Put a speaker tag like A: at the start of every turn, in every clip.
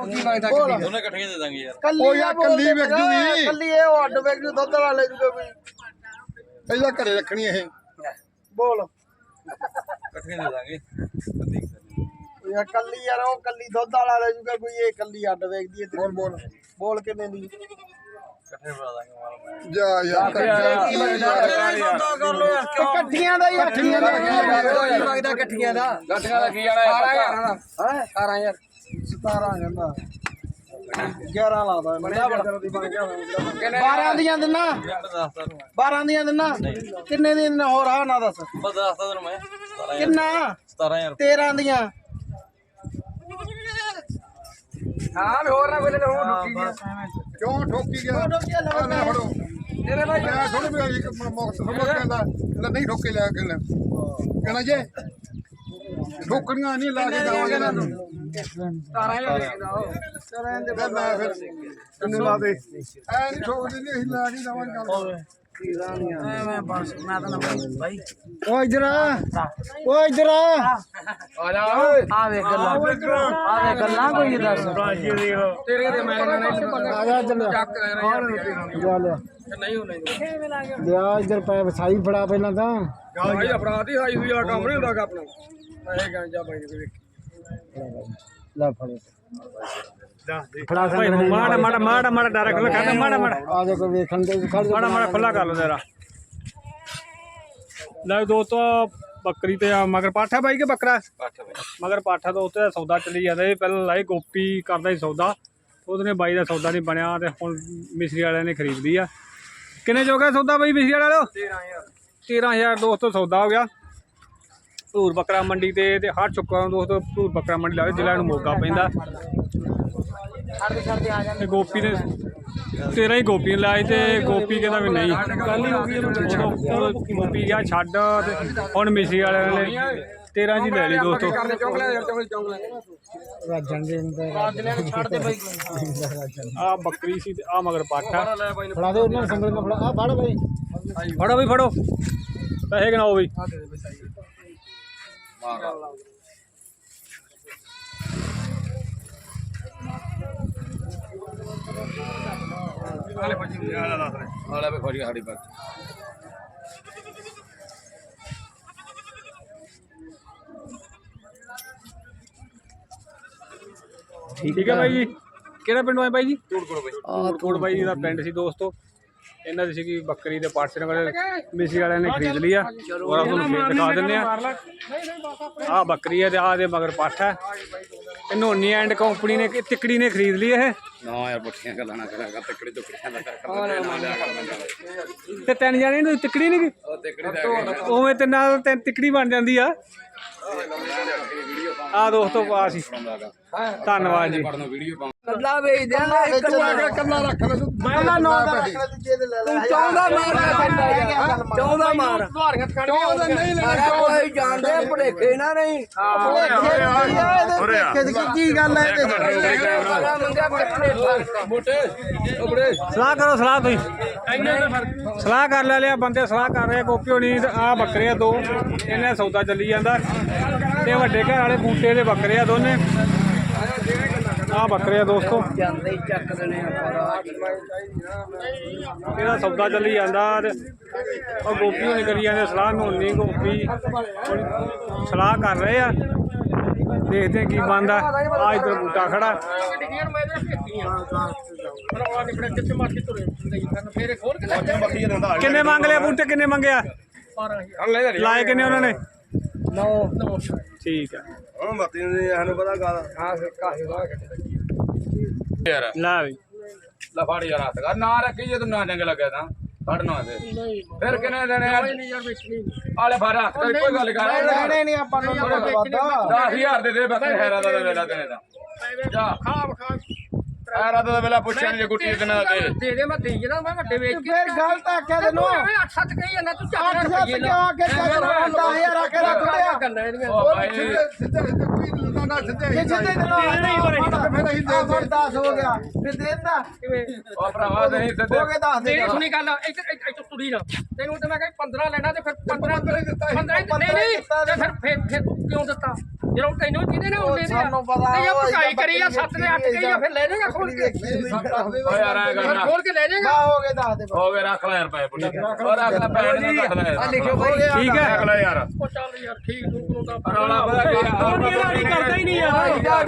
A: ਦੋਨੇ ਇਕੱਠੀਆਂ ਦੇ ਦਾਂਗੇ ਯਾਰ।
B: ਕੱਲੀ
C: ਉਹ ਯਾਰ ਕੱਲੀ ਵਿਕ ਜੂਗੀ।
B: ਕੱਲੀ ਇਹ ਉਹ ਅੱਡ ਵੇਚ ਜੂ ਦੁੱਧ ਵਾਲਾ ਲੈ ਜੂਗਾ ਕੋਈ।
C: ਇਹਦਾ ਘਰੇ ਰੱਖਣੀ ਇਹ।
B: ਬੋਲ।
A: ਇਕੱਠੀਆਂ ਦੇ ਦਾਂਗੇ।
B: ਯਾਰ ਕੱਲੀ ਯਾਰ ਉਹ ਕੱਲੀ ਦੁੱਧ ਵਾਲਾ ਲੈ ਜੂਗਾ ਕੋਈ ਇਹ ਕੱਲੀ ਅੱਡ ਵੇਚਦੀ ਹੈ
C: ਬੋਲ ਬੋਲ।
B: ਬੋਲ ਕਿੰਨੇ ਦੀ।
A: ਇਕੱਠੇ ਬਣਾ ਦਾਂਗੇ ਮਾਲ
C: ਜਾ ਯਾਰ
B: ਇਕੱਠੀਆਂ ਦਾ ਯਾਰ ਇਕੱਠੀਆਂ ਦਾ
D: ਲੱਗਦਾ? ਇਕੱਠੀਆਂ ਦਾ?
A: ਗੱਡੀਆਂ ਦਾ ਕੀ ਜਾਣਾ
B: ਹੈ? 17000 17 ਕਹਿੰਦਾ 11 ਲਾਦਾ ਬਣਿਆ ਬੜਾ 12 ਦੀਆਂ ਦਿਨਾ?
A: ਮੈਂ ਦੱਸਦਾ ਤੈਨੂੰ
B: 12 ਦੀਆਂ ਦਿਨਾ? ਕਿੰਨੇ ਦੀ ਦਿਨਾ? ਹੋਰ ਆ ਨਾ ਦੱਸ।
A: ਬਸ ਦੱਸਦਾ ਤੈਨੂੰ ਮੈਂ। 17000
B: ਕਿੰਨਾ?
A: 17000
B: 13 ਦੀਆਂ।
D: ਹਾਂ ਵੀ ਹੋਰ ਨਾ ਕੋਈ ਲੈ ਹੁਣ ਠੁੱਕੀ ਗਿਆ।
C: ਕਿਉਂ ਠੋਕੀ ਗਿਆ? ਆ ਲੈ ਫੜੋ।
D: ਤੇਰੇ ਭਾਈ
C: ਮੈਂ ਥੋੜੀ ਵੀ ਇੱਕ ਮੁਕਤ ਸਮਝ ਕਹਿੰਦਾ ਕਹਿੰਦਾ ਨਹੀਂ ਠੋਕੇ ਲਿਆ ਕਹਿੰਦਾ। ਕਹਿੰਦਾ ਜੇ ਠੋਕਣੀਆਂ ਨਹੀਂ ਲਾ ਕੇ ਜਾਵਾਂਗੇ ਨਾ।
D: 17000 ਦੇਖਦਾ ਉਹ।
C: ਫਿਰ ਮੈਂ ਫਿਰ ਕਿੰਨੇ ਲਾ ਦੇ? ਐ ਨਹੀਂ ਠੋਕਦੇ ਨਹੀਂ ਅਸੀਂ ਲਾ ਕੇ ਜਾਵਾਂਗੇ ਗੱਲ।
D: ਮੈਂ ਬਸ ਮੈਂ ਤਾਂ ਨਾ ਭਾਈ
B: ਓ ਇਧਰ ਆ। ਓ ਇਧਰ ਆ।
D: ਆ ਜਾ। ਆ ਵੇ ਗੱਲਾਂ। ਆ। ਵੇ ਗੱਲਾਂ ਕੋਈ ਦੱਸ। ਤੇਰੇ ਤੇ ਮੈਂ
B: ਆ ਜਾ ਇੱਧਰ। ਲਿਆ।
D: ਚੱਕ
B: ਜਾ ਲਿਆ
D: ਨਹੀਂ ਹੋਣਾ
B: ਲਿਆ ਇਧਰ ਪੈ ਵਸਾਈ ਫੜਾ ਪਹਿਲਾਂ ਤਾਂ।
D: ਭਾਈ ਅਪਰਾਧ ਹੀ ਹਾਈ ਹੋਈ ਆ ਕੰਮ ਨਹੀਂ ਹੁੰਦਾ ਆਪਣਾ। ਇਹ ਗਾਂਜਾ ਭਾਈ ਦੇ ਵੇਖ।
B: ਲੈ ਫੜੇ ਫੜਾ ਸੰਗ
E: ਮਾੜਾ ਮਾੜਾ ਮਾੜਾ ਮਾੜਾ ਡਰ ਖੁੱਲਾ ਕਰ ਮਾੜਾ ਮਾੜਾ।
B: ਆ ਜਾ ਕੋਈ ਵੇਖਣ ਦੇ ਖੜ ਜਾ।
E: ਮਾੜਾ ਮਾੜਾ ਖੁੱਲਾ ਕਰ ਲੋ ਜਰਾ। ਲੈ ਦੋਸਤੋ ਬੱਕਰੀ ਤੇ ਆ ਮਗਰ ਪਾਠਾ ਬਾਈ ਕੇ ਬੱਕਰਾ?
A: ਪੱਠ ਬਈ।
E: ਮਗਰ ਪਾਠਾ ਤੋਂ ਉੱਤੇ ਸੌਦਾ ਚੱਲੀ ਜਾਂਦਾ ਇਹ ਪਹਿਲਾਂ ਲਾਈ ਗੋਪੀ ਕਰਦਾ ਸੀ ਸੌਦਾ। ਉਹਦੇ ਬਾਈ ਦਾ ਸੌਦਾ ਨਹੀਂ ਬਣਿਆ ਤੇ ਹੁਣ ਮਿਸਰੀ ਵਾਲਿਆਂ ਨੇ ਖਰੀਦ ਲਈ ਆ। ਕਿੰਨੇ ਜੋਗਾ ਸੌਦਾ ਬਾਈ ਮਿਸਰੀ ਵਾਲਿਆਂ ਦਾ 13000 13000 ਦੋਸਤੋ ਸੌਦਾ ਹੋ ਗਿਆ। ਧੂਰ ਬੱਕਰਾ ਮੰਡੀ ਤੇ ਤੇ ਹਰ ਚੁੱਕਾ ਨੂੰ ਦੋਸਤੋ ਧੂਰ ਬੱਕਰਾ ਮੰਡੀ ਲਾ ਜ਼ਿਲ੍ਹਾ ਨੂੰ ਮੋਗਾ ਪੈਂਦਾ। ਤੇ ਗੋਪੀ ਨੇ ਤੇਰਾ ਹੀ ਗੋਪੀ ਨੇ ਲਾਏ ਤੇ ਗੋਪੀ ਕਹਿੰਦਾ ਵੀ ਨਹੀਂ। ਕੱਲ ਹੀ ਹੋ ਗਈ ਉਦੋਂ ਗੋਪੀ ਗਿਆ ਛੱਡ ਤੇ ਹੁਣ ਮਿਸਰੀ ਵਾਲਿਆਂ ਨੇ 13 ਜੀ ਲੈ ਲਈ ਦੋਸਤੋ।
B: ਦੇ ਅੰਦਰ
D: ਛੱਡ ਦੇ ਭਾਈ
E: ਆ ਬੱਕਰੀ ਸੀ ਤੇ ਆ ਮਗਰ ਪਾਠਾ
B: ਫੜਾ ਦੇ ਉਹਨਾਂ ਸੰਗਲ ਨੂੰ ਫੜਾ। ਆ ਫੜ ਬਈ।
E: ਫੜੋ ਬਈ ਫੜੋ। ਪੈਸੇ ਗਿਣਾਓ ਬਈ।
A: ਸਾਡੀ ਬਾਤ
E: ਠੀਕ ਹੈ ਬਾਈ ਜੀ। ਕਿਹੜਾ ਪਿੰਡੋਂ ਆਏ ਬਾਈ ਜੀ? ਟੋੜਕੋੜ ਬਾਈ। ਆ ਟੋੜ ਬਾਈ ਜੀ ਦਾ ਪਿੰਡ ਸੀ ਦੋਸਤੋ। ਇਹਨਾਂ ਦੀ ਸੀਗੀ ਬੱਕਰੀ ਪਾਠ ਸਿੰਘ ਵਾਲੇ ਮਿਸੀ ਵਾਲਿਆਂ ਨੇ ਖਰੀਦ ਲਈ ਆ। ਔਰ ਆਪ ਤੁਹਾਨੂੰ ਫੇਰ ਦਿਖਾ ਦਿੰਦੇ ਆ। ਆ ਬੱਕਰੀ ਹੈ ਤੇ ਆ ਦੇ ਮਗਰ ਪਾਠ ਹੈ ਇਹ ਨੋਨੀ ਐਂਡ ਕੰਪਨੀ ਨੇ ਤਿਕੜੀ ਨੇ ਖਰੀਦ ਲਈ ਇਹ।
A: ਨਾ ਯਾਰ ਪੁੱਠੀਆਂ ਗੱਲਾਂ ਨਾ ਕਰਿਆ ਕਰ ਤੱਕੜੀ ਟੁਕੜੀਆਂ ਦਾ ਕਰ
E: ਤੇ ਤਿੰਨ ਜਾਣੇ ਨੂੰ ਤਿਕੜੀ ਨਹੀਂ
A: ਉਹ ਤੱਕੜੀ ਦਾ
E: ਉਵੇਂ ਤੇ ਨਾਲ ਤਿੰਨ ਤਿਕੜੀ ਬਣ ਜਾਂਦੀ ਆ। ਆ ਦੋਸਤੋ ਆ ਸੀ ਧੰਨਵਾਦ ਜੀ।
D: ਕੱਲਾ ਵੇਚ ਦੇ ਨਾ ਇੱਕ
C: ਤੂੰ ਆ ਕੇ ਕੱਲਾ ਰੱਖ ਲੈ ਤੂੰ।
B: ਪਹਿਲਾਂ ਨੌ ਦਾ ਰੱਖ ਲੈ ਦੂਜੇ ਦੇ ਲੈ ਲੈ
D: ਚੌਂਦਾ ਮਾਰ। ਚੌਂਦਾ ਮਾਰ। ਧਾਰੀਆਂ ਖੜ
C: ਚੌਦਾਂ ਨਹੀਂ ਲੈਣਾ,
D: ਕੋਈ ਜਾਣਦੇ ਭੜੇਖੇ ਨਾ ਨਹੀਂ।
B: ਕੀ ਗੱਲ ਹੈ
E: ਸਲਾਹ ਕਰੋ ਸਲਾਹ ਤੁਸੀਂ। ਸਲਾਹ ਕਰ ਲੈ ਲਿਆ ਬੰਦੇ ਸਲਾਹ ਕਰ ਰਹੇ ਗੋਪੀ ਹੋਣੀ ਆ ਬੱਕਰੇ ਆ ਦੋ। ਇਹਨਾਂ ਦਾ ਸੌਦਾ ਚੱਲੀ ਜਾਂਦਾ। ਤੇ ਵੱਡੇ ਘਰ ਵਾਲੇ ਬੂਟੇ ਦੇ ਬੱਕਰੇ ਆ ਦੋਨੇ। ਆ ਬੱਕਰੇ ਆ ਦੋਸਤੋ।
D: ਜਾਂਦੇ ਹੀ ਚੱਕ ਦੇਣੇ ਆਪਾਂ
E: ਇਹਦਾ ਸੌਦਾ ਚੱਲੀ ਜਾਂਦਾ ਤੇ ਉਹ ਗੋਪੀ ਹੋਣੀ ਕਰੀ ਜਾਂਦੇ ਸਲਾਹ ਨੋਨੀ ਗੋਪੀ ਸਲਾਹ ਕਰ ਰਹੇ ਆ। ਦੇਖਦੇ ਆ ਕੀ ਬਣਦਾ। ਆ ਇਧਰ ਬੂਟਾ ਖੜਾ। ਕਿੰਨੇ ਮੰਗ ਲਿਆ ਬੂਟੇ? ਕਿੰਨੇ ਮੰਗਿਆ? ਲਾਏ ਕਿੰਨੇ ਉਹਨਾਂ ਨੇ?
D: ਨੌ
E: ਠੀਕ ਆ
C: ਹੁਣ ਮਤੀ ਨੇ ਸਾਨੂੰ ਪਤਾ ਗੱਲ
D: ਹਾਂ ਕਾਹੇ ਦਾ
A: ਯਾਰ
E: ਲੈ ਵੀ
A: ਲੈ ਫੜ ਯਾਰ ਹੱਥ ਕਰ ਨਾ ਰੱਖੀ ਜੇ ਤੂੰ ਨਾ ਚੰਗੇ ਲੱਗਿਆ ਤਾਂ ਫੜ ਨਾ ਦੇ ਫਿਰ ਕਿੰਨੇ ਦੇਣੇ ਆ ਆਲੇ ਫੜ ਹੱਥ ਕਰ ਕੋਈ ਗੱਲ ਕਰ
B: ਨਹੀਂ ਨਹੀਂ ਆਪਾਂ ਨੂੰ ਵਾਦਾ
A: 10000 ਦੇ ਦੇ ਬੱਕਰੇ ਹੈਰਾ ਦਾ ਵੇਲਾ ਦੇਣੇ ਦਾ ਜਾ ਖਾ ਖਾ ਹੈਰਾ ਦਾ ਵੇਲਾ ਪੁੱਛਿਆ ਨੀ ਜੇ ਗੁੱਟੀ ਕਿੰਨਾ ਦੇ
D: ਦੇ ਦੇ ਮੈਂ ਦੇ ਜਣਾ ਮੈਂ ਵੱਡੇ ਵੇਚ ਕੇ
B: ਫਿਰ ਗੱਲ ਤਾਂ ਆਖਿਆ ਤੈਨੂੰ।
D: ਅੱਠ ਸੱਤ ਕਹੀ ਜਾਂਦਾ ਤੂੰ ਚੱਕ
B: ਅੱਠ ਸੱਤ ਕਿਉਂ ਆ ਕੇ ਚੱਲ ਰਿਹਾ 10000 ਆ ਕੇ ਰੱਖ ਲਿਆ।
D: ਗੱਲਾਂ ਇਹਦੀਆਂ
C: ਸਿੱਧੇ ਸਿੱਧੇ ਕੋਈ ਨਾ ਨਾ ਸਿੱਧੇ
B: ਜੇ ਸਿੱਧੇ ਤੈਨੂੰ ਨਹੀਂ ਪਰ ਫਿਰ ਅਸੀਂ ਦੇ ਦੇ। 10 ਹੋ ਗਿਆ। ਫਿਰ ਦੇ ਦਿੱਤਾ।
A: ਉਹ ਭਰਾਵਾ ਨਹੀਂ ਸਿੱਧੇ।
B: ਹੋ ਕੇ ਦੱਸ ਦੇ।
D: ਸੁਣੀ ਗੱਲ ਇੱਧਰ ਇੱਧਰ ਤੁਰੀ ਨਾ। ਤੈਨੂੰ ਤੇ ਮੈਂ ਕਹੀ 15 ਲੈਣਾ ਤੇ ਫਿਰ 15 15 ਨਹੀਂ ਨਹੀਂ। ਤੇ ਫਿਰ ਫਿਰ ਤੂੰ ਕਿਉਂ ਦਿੱਤਾ?
F: ਜਦੋਂ ਤੈਨੂੰ ਜਿਹਦੇ ਨੇ ਉਹਨੇ ਦੇ
B: ਸਾਨੂੰ ਪਤਾ
F: ਤੇ ਜੇ
B: ਉਹ
F: ਪਕਾਈ ਕਰੀ ਆ 7 ਦੇ 8 ਕਈ ਆ ਫਿਰ ਲੈ ਜਾਏਗਾ ਖੋਲ ਕੇ।
A: ਓ ਯਾਰ ਐ ਕਰਨਾ।
F: ਖੋਲ ਕੇ ਲੈ ਜਾਏਗਾ।
B: ਬਾ ਹੋ ਗਏ ਦੱਸ ਦੇ
A: ਹੋ ਗਏ ਰੱਖ ਲੈ ਯਾਰ ਪੈਸੇ ਪੁੱਛ ਉਹ ਰੱਖ ਲੈ ਪੈਸੇ ਨਹੀਂ ਰੱਖ ਲੈ
D: ਲਿਖਿਓ
E: ਠੀਕ ਹੈ
A: ਰੱਖ ਲੈ ਯਾਰ।
F: ਉਹ ਚੱਲ ਯਾਰ ਠੀਕ ਦੂਰ ਕੋਲੋਂ ਦਾ
A: ਰੌਲਾ ਪਤਾ ਕੀ ਆ
E: ਕਰਦਾ ਹੀ ਨਹੀਂ ਯਾਰ।
D: ਇਹਦਾ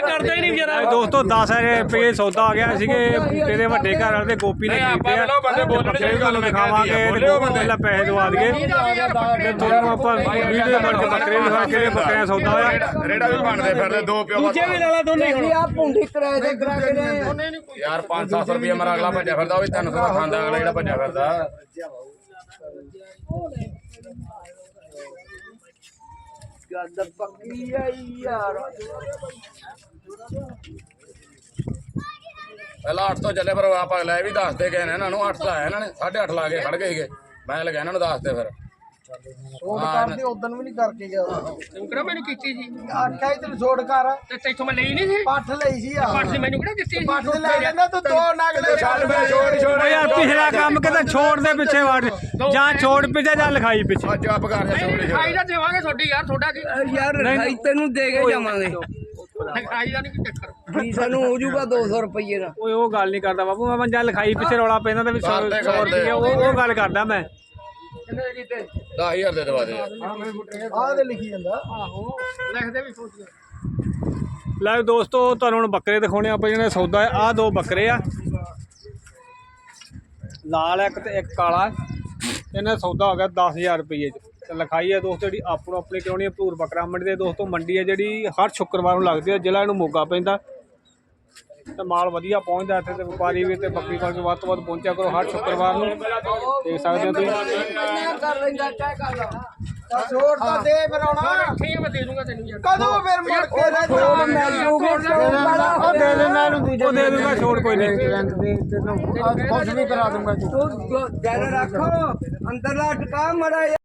E: ਕਰਦਾ। ਹੀ ਨਹੀਂ ਵਿਚਾਰਾ। ਦੋਸਤੋ 10000 ਰੁਪਏ ਸੌਦਾ ਆ ਗਿਆ ਸੀਗੇ। ਬੂਟੇ ਦੇ ਵੱਡੇ ਘਰ ਵਾਲੇ ਤੇ ਗੋਪੀ ਨੇ ਖਰੀਦੇ ਆ।
A: ਬੰਦੇ ਬੋਲਣੇ
E: ਤੁਹਾਨੂੰ ਦਿਖਾਵਾਂਗੇ ਤੇ
A: ਬੋਲਿਓ ਬੰਦੇ।
E: ਪਹਿਲਾਂ ਪੈਸੇ ਦਵਾ ਦਈਏ। ਤੇ ਤੁਹਾਨੂੰ ਆਪਾਂ ਵੀਡੀਓ ਬਣ ਕੇ ਬੱਕਰੇ ਵੀ ਦਿਖਾ ਕਿਹੜੇ ਬੱਕਰੇ ਦਾ ਸੌਦਾ ਹੋਇਆ?
A: ਰੇੜਾ ਵੀ ਬਣਦੇ ਫਿਰਦੇ ਦੋ ਪਿਓ
E: ਦੂਜੇ ਵੀ ਲਾ ਲਾ ਦੋਨੇ ਹੁਣ।
D: ਆ ਪੁੰਡੀ ਕਿਰਾਏ ਤੇ ਕਰਾ ਕੇ ਨੇ।
A: ਯਾਰ 500 ਰੁਪਏ ਮਰਾ ਅਗਲਾ ਭੱਜਿਆ ਫਿਰਦਾ ਉਹ ਵੀ 300 ਦਾ ਖਾਂਦਾ ਅਗਲਾ ਜਿਹੜਾ ਭੱਜਿਆ ਫਿਰਦਾ।
D: ਗੱਲ ਪੱਕੀ ਆ ਯਾਰ।
A: ਪਹਿਲਾਂ 8 ਤੋਂ ਚੱਲੇ ਫਿਰ ਆਪਾਂ ਲੈ ਵੀ ਦੱਸਦੇ ਗਏ ਨੇ ਇਹਨਾਂ ਨੂੰ 8 ਦਾ ਆਇਆ ਇਹਨਾਂ ਨੇ 8.5 ਲਾ ਕੇ ਖੜ ਗਏ ਮੈਂ ਲਗਾ ਇਹਨਾਂ ਨੂੰ ਦੱਸਦੇ ਫਿਰ।
B: ਛੋੜ ਕਰਦੇ ਉਦੋਂ ਵੀ ਨਹੀਂ ਕਰਕੇ ਗਿਆ
F: ਤੂੰ ਕਿਹੜਾ ਮੈਨੂੰ ਕੀਤੀ ਸੀ।
B: ਆਖਿਆ ਹੀ ਤੈਨੂੰ ਛੋੜ ਕਰ।
F: ਤੇ ਤੈਥੋਂ ਮੈਂ ਲਈ ਨਹੀਂ ਸੀ।
B: ਪੱਠ ਲਈ ਸੀ ਆ।
F: ਪੱਟ ਸੀ ਮੈਨੂੰ ਕਿਹੜਾ ਦਿੱਤੀ ਸੀ?
B: ਪੱਠ ਤੇ ਲੈ ਜਾਂਦਾ ਤੂੰ ਦੋ ਨਗ ਲੈ
A: ਛੱਡ ਮੈਂ ਛੋੜ ਛੋੜ।
E: ਓ ਯਾਰ ਪਿਛਲਾ ਕੰਮ ਕਿਤੇ ਛੋੜ ਦੇ ਪਿੱਛੇ ਵੜ। ਜਾਂ ਛੋੜ ਪਿੱਛੇ ਜਾਂ ਲਿਖਾਈ ਪਿੱਛੇ।
A: ਅੱਜ ਆਪ ਕਰ ਜਾ
F: ਨਹੀਂ
A: ਛੋੜ
F: ਲਿਖਾਈ ਦਾ ਦੇਵਾਂਗੇ ਤੁਹਾਡੀ ਯਾਰ ਤੁਹਾਡਾ ਕੀ?
D: ਯਾਰ ਰਖਾਈ ਤੈਨੂੰ ਦੇ ਕੇ ਜਾਵਾਂਗੇ।
F: ਲਿਖਾਈ ਦਾ ਨਹੀਂ ਕੋਈ ਚੱਕਰ।
D: ਕੀ ਸਾਨੂੰ ਹੋ ਜਾਊਗਾ 200 ਰੁਪਏ ਦਾ।
E: ਓਏ ਉਹ ਗੱਲ ਨਹੀਂ ਕਰਦਾ ਬਾਬੂ ਮੈਂ ਜਾਂ ਲਿਖਾਈ ਪਿੱਛੇ ਰੌਲਾ ਪੈਂਦਾ ਤਾਂ ਵੀ 100
A: ਕਰਦੇ, ਕਰਦੇ।
E: ਰੁਪਏ ਉਹ ਉਹ ਗੱਲ ਕਰਦਾ ਮੈਂ।
A: 10000 ਦੇ ਦਵਾ ਦੇ।
B: ਆਹ ਤੇ ਲਿਖੀ ਜਾਂਦਾ।
F: ਆਹੋ ਲਿਖਦੇ ਵੀ ਸੋਚ।
E: ਲੈ ਦੋਸਤੋ ਤੁਹਾਨੂੰ ਹੁਣ ਬੱਕਰੇ ਦਿਖਾਉਣੇ ਆਪਾਂ ਜਿਹੜੇ ਸੌਦਾ ਹੈ ਆਹ ਦੋ ਬੱਕਰੇ ਆ। ਲਾਲ ਇੱਕ ਤੇ ਇੱਕ ਕਾਲਾ। ਇਹਨਾਂ ਦਾ ਸੌਦਾ ਹੋ ਗਿਆ 10000 ਰੁਪਏ ਚ। ਤੇ ਲਿਖਾਈ ਹੈ ਦੋਸਤੋ ਜਿਹੜੀ ਆਪੋ ਆਪਣੀ ਕਰਾਉਣੀ ਹੈ ਭੂਰ ਬੱਕਰਾ ਮੰਡੀ ਦੇ। ਦੋਸਤੋ ਮੰਡੀ ਹੈ ਜਿਹੜੀ ਹਰ ਸ਼ੁੱਕਰਵਾਰ ਨੂੰ ਲੱਗਦੀ ਹੈ ਜ਼ਿਲ੍ਹਾ ਇਹਨੂੰ ਮੋਗਾ ਪੈਂਦਾ। ਤੇ ਮਾਲ ਵਧੀਆ ਪਹੁੰਚਦਾ ਇੱਥੇ ਤੇ ਵਪਾਰੀ ਵੀ ਤੇ ਬੱਕਰੀ ਕੋਲ ਵੱਧ ਤੋਂ ਵੱਧ ਪਹੁੰਚਿਆ ਕਰੋ ਹਰ ਸ਼ੁੱਕਰਵਾਰ ਨੂੰ। ਦੇਖ ਸਕਦੇ ਹੋ ਤੁਸੀਂ।
B: ਛੋੜ ਤਾਂ ਦੇ ਫਿਰ ਆਉਣਾ
F: ਠੀਕ ਹੈ ਮੈਂ ਦੇ ਦੂੰਗਾ ਤੈਨੂੰ ਯਾਰ
B: ਕਦੋਂ ਫਿਰ ਮੁੜ ਕੇ ਰਹਿ
D: ਛੋੜ ਮੈਂ ਜੂਗੇ ਛੋੜ ਵਾਲਾ
E: ਉਹ ਦੇ ਦੇਣਾ ਇਹਨੂੰ ਦੂਜੇ ਉਹ ਦੇ ਦੂੰਗਾ ਛੋੜ ਕੋਈ ਨਹੀਂ।
B: ਕੁਝ ਵੀ ਕਰਾ ਦੂੰਗਾ
D: ਤੂੰ ਦਿਲ ਰੱਖੋ। ਅੰਦਰਲਾ ਟਕਾ ਮੜਾ